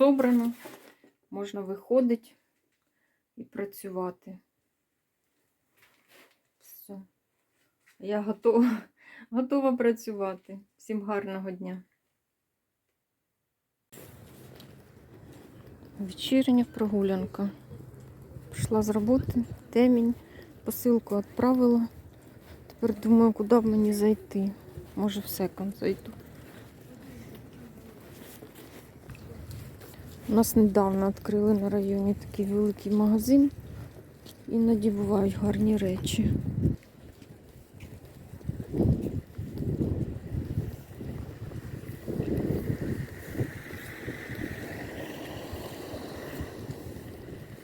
Собрано, можна виходити і працювати. Все. Я готова, готова працювати. Всім гарного дня. Вечірня прогулянка. Прийшла з роботи, темінь, посилку відправила. Тепер думаю, куди б мені зайти. Може в секонд зайду. У нас недавно відкрили на районі такий великий магазин. Іноді бувають гарні речі.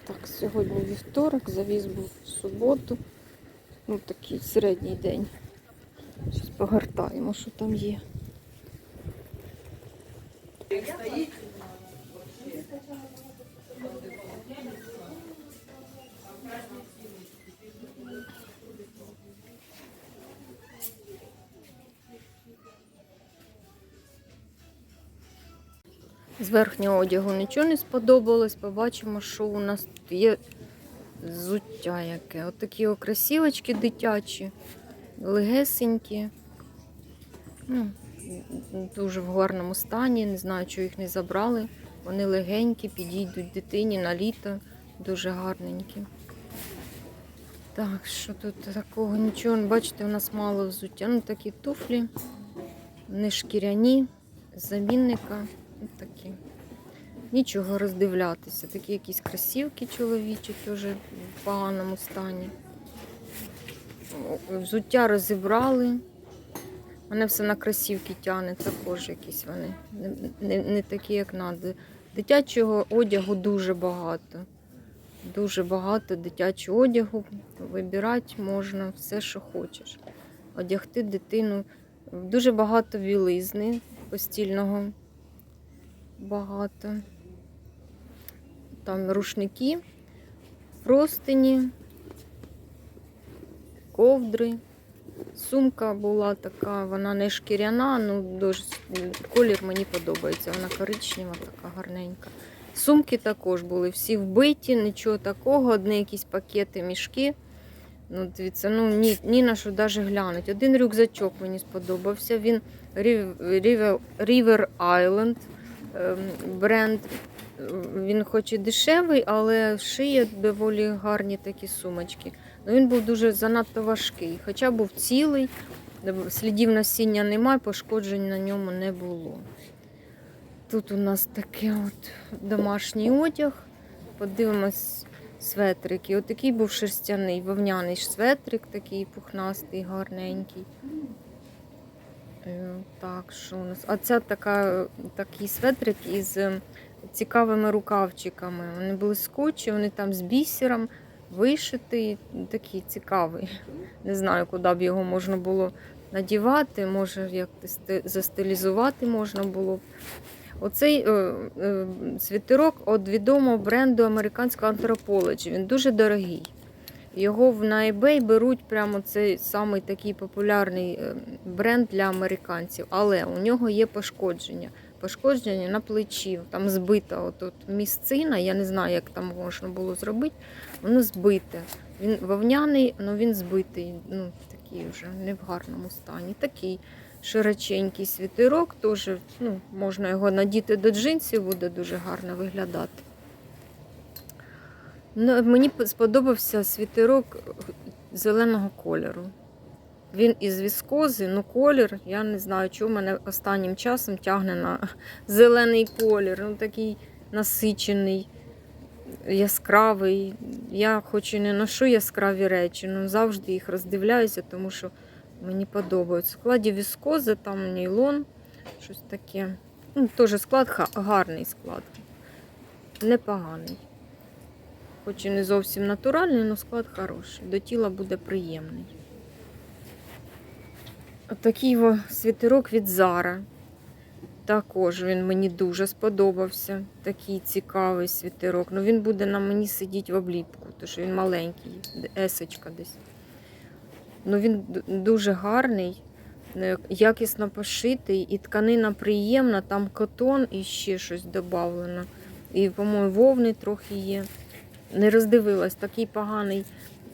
Так, сьогодні вівторок, завіз був в суботу. Ну, такий середній день. Зараз погортаємо, що там є. З верхнього одягу нічого не сподобалось. Побачимо, що у нас є взуття яке. От такі красівочки дитячі, легесенькі. Ну, дуже в гарному стані. Не знаю, чого їх не забрали. Вони легенькі, підійдуть дитині на літо. Дуже гарненькі. Так, що тут такого нічого. Бачите, у нас мало взуття. Ну, такі туфлі, не шкіряні, замінника. Ось такі. Нічого роздивлятися. Такі якісь красівки чоловічі, теж в поганому стані. Взуття розібрали. Мене все на красівки тягне, також якісь вони. Не, не, не такі, як треба. Дитячого одягу дуже багато. Дуже багато дитячого одягу. Вибирати можна все, що хочеш. Одягти дитину. Дуже багато білизни постільного. Багато. Там рушники, простині, ковдри. Сумка була така, вона не шкіряна, ну дуже колір мені подобається. Вона коричнева, така гарненька. Сумки також були всі вбиті, нічого такого, одні якісь пакети, мішки. Ну, дивіться, ну ні, ні на що навіть глянуть. Один рюкзачок мені сподобався. Він Riv- River, ем, бренд. Він хоч і дешевий, але шиє доволі гарні такі сумочки. Ну, він був дуже занадто важкий, хоча був цілий, слідів носіння немає, пошкоджень на ньому не було. Тут у нас такий от домашній одяг. Подивимось светрики. Отакий був шерстяний, вовняний светрик, такий пухнастий, гарненький. Е, Так, що у нас? А це така, такий светрик із е, цікавими рукавчиками. Вони були скотчі, вони там з бісером вишитий, такий цікавий. Не знаю, куди б його можна було надівати, може якось застилізувати можна було б. Оцей е, е, світерок від відомого бренду американського Anthropology. Він дуже дорогий. Його на eBay беруть прямо цей самий такий популярний е, бренд для американців, але у нього є пошкодження. Пошкодження на плечі, там збита от, от місцина, я не знаю, як там можна було зробити. Воно збите. Він вовняний, але він збитий. Ну, такий вже не в гарному стані. Такий широченький світерок, теж ну, можна його надіти до джинсів, буде дуже гарно виглядати. Ну, мені сподобався світерок зеленого кольору. Він із віскози, ну колір, я не знаю, чому мене останнім часом тягне на зелений колір. Ну, такий насичений, яскравий. Я хоч і не ношу яскраві речі, але завжди їх роздивляюся, тому що мені подобається. В складі віскози, там нейлон, щось таке. Ну, Теж склад гарний склад. Непоганий. Хоч і не зовсім натуральний, але склад хороший. До тіла буде приємний. Отакий о світерок від Зара. Також він мені дуже сподобався. Такий цікавий світерок. Ну він буде на мені сидіти в обліпку, тому що він маленький, есочка десь. Ну він дуже гарний. е, якісно пошитий, і тканина приємна, там котон і ще щось додавлено. І, по-моєму, вовни трохи є. Не роздивилась, такий поганий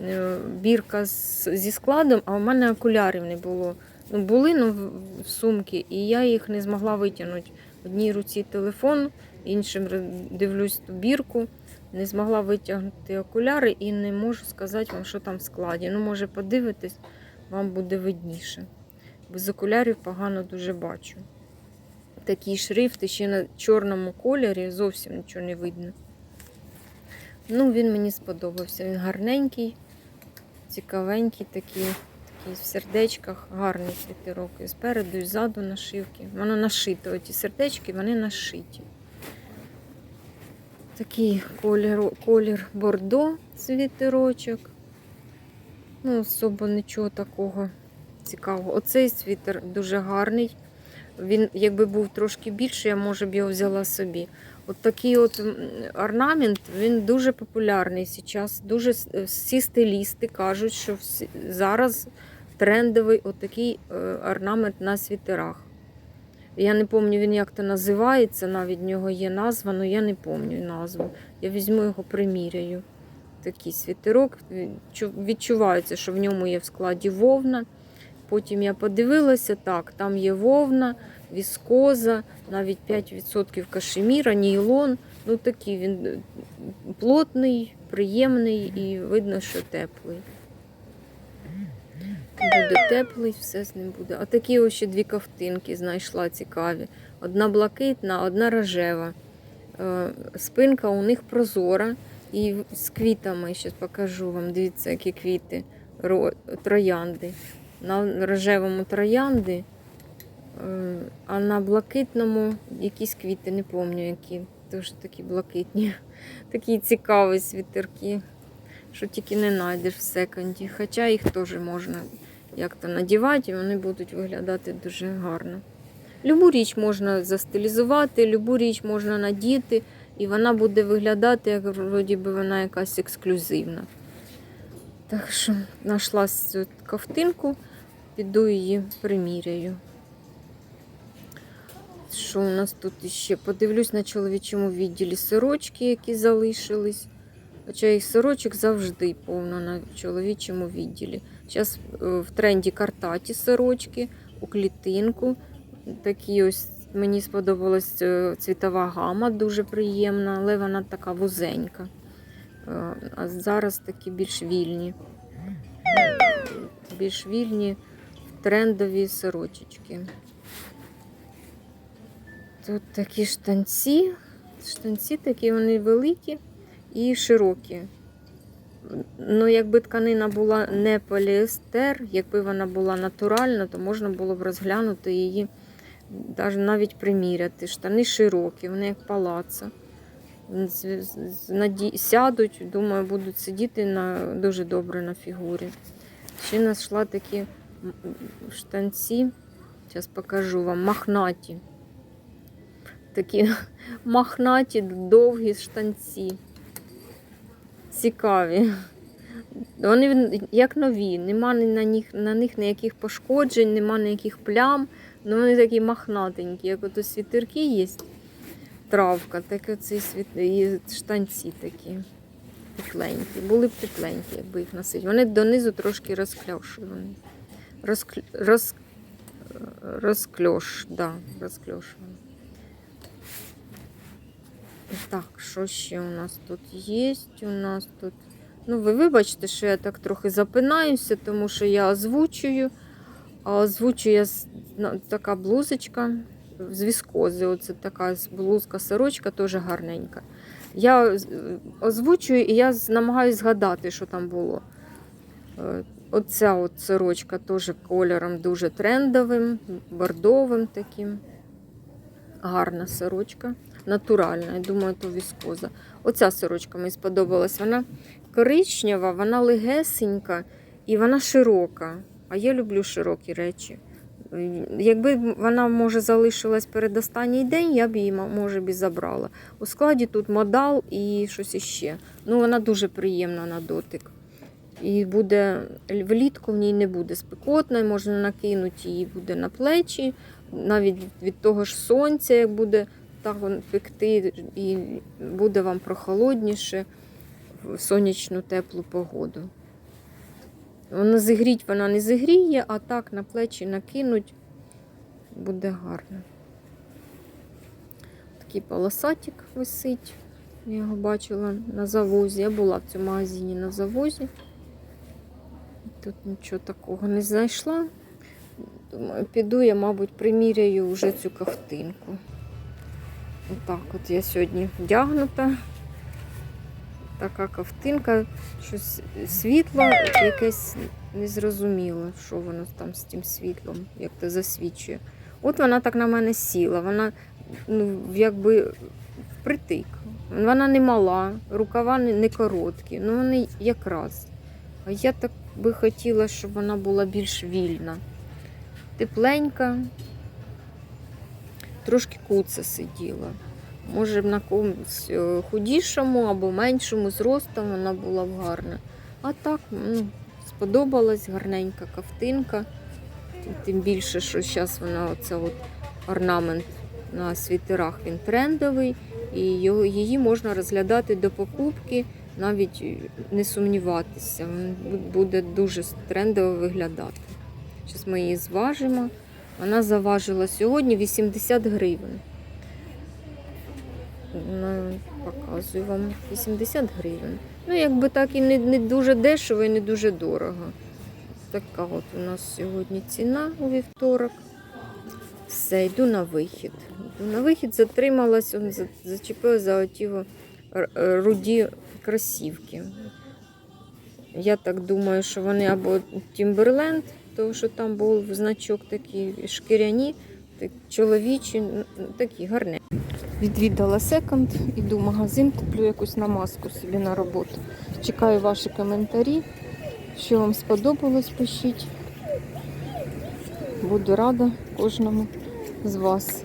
е, бірка зі складом, а у мене окулярів не було. Ну, були ну, в, сумки, і я їх не змогла витягнути. В одній руці телефон, іншим дивлюсь ту бірку. Не змогла витягнути окуляри і не можу сказати вам, що там в складі. Ну, може, подивитись, вам буде видніше. Без окулярів погано дуже бачу. Такий шрифт ще на чорному кольорі зовсім нічого не видно. Ну, він мені сподобався. Він гарненький, цікавенький такий, такий в сердечках, гарний світерок. І спереду, і ззаду нашивки. Воно нашито. Оті сердечки, вони нашиті. Такий колір, колір бордо світерочок. Ну, особо нічого такого цікавого. Оцей світер дуже гарний. Він, якби був трошки більший, я може б його взяла собі. От такий от орнамент, він дуже популярний зараз. Дуже е, всі стилісти кажуть, що всі, зараз трендовий отакий е, орнамент на світерах. Я не пам'ятаю, він як то називається, навіть в нього є назва, але я не пам'ятаю назву. Я візьму його, приміряю. Такий світерок. Чу- Відчувається, що в ньому є в складі вовна. Потім я подивилася, так, там є вовна, віскоза, навіть 5% кашеміра, нейлон. Ну такий він е, плотний, приємний і видно, що теплий. Буде теплий, все з ним буде. А такі ще дві ковтинки знайшла цікаві. Одна блакитна, одна рожева. Е, Спинка у них прозора і з квітами. Зараз покажу вам. Дивіться, які квіти, троянди. На рожевому троянди, а на блакитному якісь квіти, не пам'ятаю які. Теж такі блакитні. Такі цікаві світерки, що тільки не знайдеш в секонді. Хоча їх теж можна як-то надівати, і вони будуть виглядати дуже гарно. Любу річ можна застилізувати, любу річ можна надіти, і вона буде виглядати, як вроді би вона якась ексклюзивна. Так що знайшла цю ковтинку, піду її приміряю. Що у нас тут іще? Подивлюсь на чоловічому відділі сорочки, які залишились. Хоча їх сорочок завжди повно на чоловічому відділі. Зараз в тренді картаті сорочки у клітинку. Такі ось мені сподобалась е, цвітова гама, дуже приємна, але вона така вузенька. Е, А зараз такі більш вільні. Більш вільні трендові сорочечки. Тут такі штанці. Штанці такі вони великі і широкі. Ну, якби тканина була не поліестер, якби вона була натуральна, то можна було б розглянути її, навіть приміряти. Штани широкі, вони як палаца. Сядуть, думаю, будуть сидіти на, дуже добре на фігурі. Ще знайшла такі штанці, зараз покажу вам, махнаті. Такі махнаті, довгі штанці. Цікаві. Вони як нові, нема на них, на них ніяких пошкоджень, нема ніяких плям. Ну вони такі махнатенькі, як ото світерки є, травка, так оці світ... і штанці такі тепленькі. Були б тепленькі, якби їх носити. Вони донизу трошки розкльошувані. Розкл... Роз... Розкльош, да, розкльошувані. Так, що ще у нас тут є? У нас тут. Ну, ви вибачте, що я так трохи запинаюся, тому що я озвучую. А озвучую я така блузочка з віскози. Оце така блузка, сорочка, теж гарненька. Я озвучую і я намагаюся згадати, що там було. Е, Оця от сорочка теж кольором дуже трендовим, бордовим таким. Гарна сорочка, натуральна, я думаю, то віскоза. Оця сорочка мені сподобалась. Вона коричнева, вона легесенька і вона широка. А я люблю широкі речі. Якби вона, може, залишилась перед останній день, я б її, може, б і забрала. У складі тут модал і щось іще. Ну, вона дуже приємна на дотик. І буде влітку в ній не буде спекотно, можна накинути її буде на плечі, навіть від того ж сонця, як буде так пекти, і буде вам прохолодніше в сонячну теплу погоду. Вона зігріть, вона не зігріє, а так на плечі накинуть буде гарно. Такий полосатик висить. Я його бачила на завозі. Я була в цьому магазині на завозі. Тут нічого такого не знайшла. Думаю, піду я, мабуть, приміряю вже цю ковтинку. Отак от я сьогодні вдягнута. Така ковтинка, щось світло, якесь незрозуміло, що воно там з тим світлом, як то засвічує. От вона так на мене сіла. Вона ну, якби впритик. Вона не мала, рукава не, короткі, ну вони якраз. А я так би хотіла, щоб вона була більш вільна. Тепленька, трошки куца сиділа. Може, на комусь е, худішому або меншому зростом вона була б гарна. А так, ну, сподобалась гарненька ковтинка. Тим більше, що зараз вона оце от орнамент на світерах він трендовий, і її можна розглядати до покупки, навіть не сумніватися. Він буде дуже трендово виглядати. Зараз ми її зважимо. Вона заважила сьогодні 80 гривень. Показую вам 80 гривень. Ну, якби так і не, не дуже дешево і не дуже дорого. Така от у нас сьогодні ціна у вівторок. Все, йду на вихід. Йду на вихід, затрималась, зачепила за оті е, руді кросівки. Я так думаю, що вони або Timberland, тому що там був значок такий шкіряні, так, чоловічі, такі гарні. Відвідала секонд, іду в магазин, куплю якусь намазку собі на роботу. Чекаю ваші коментарі. Що вам сподобалось, пишіть. Буду рада кожному з вас.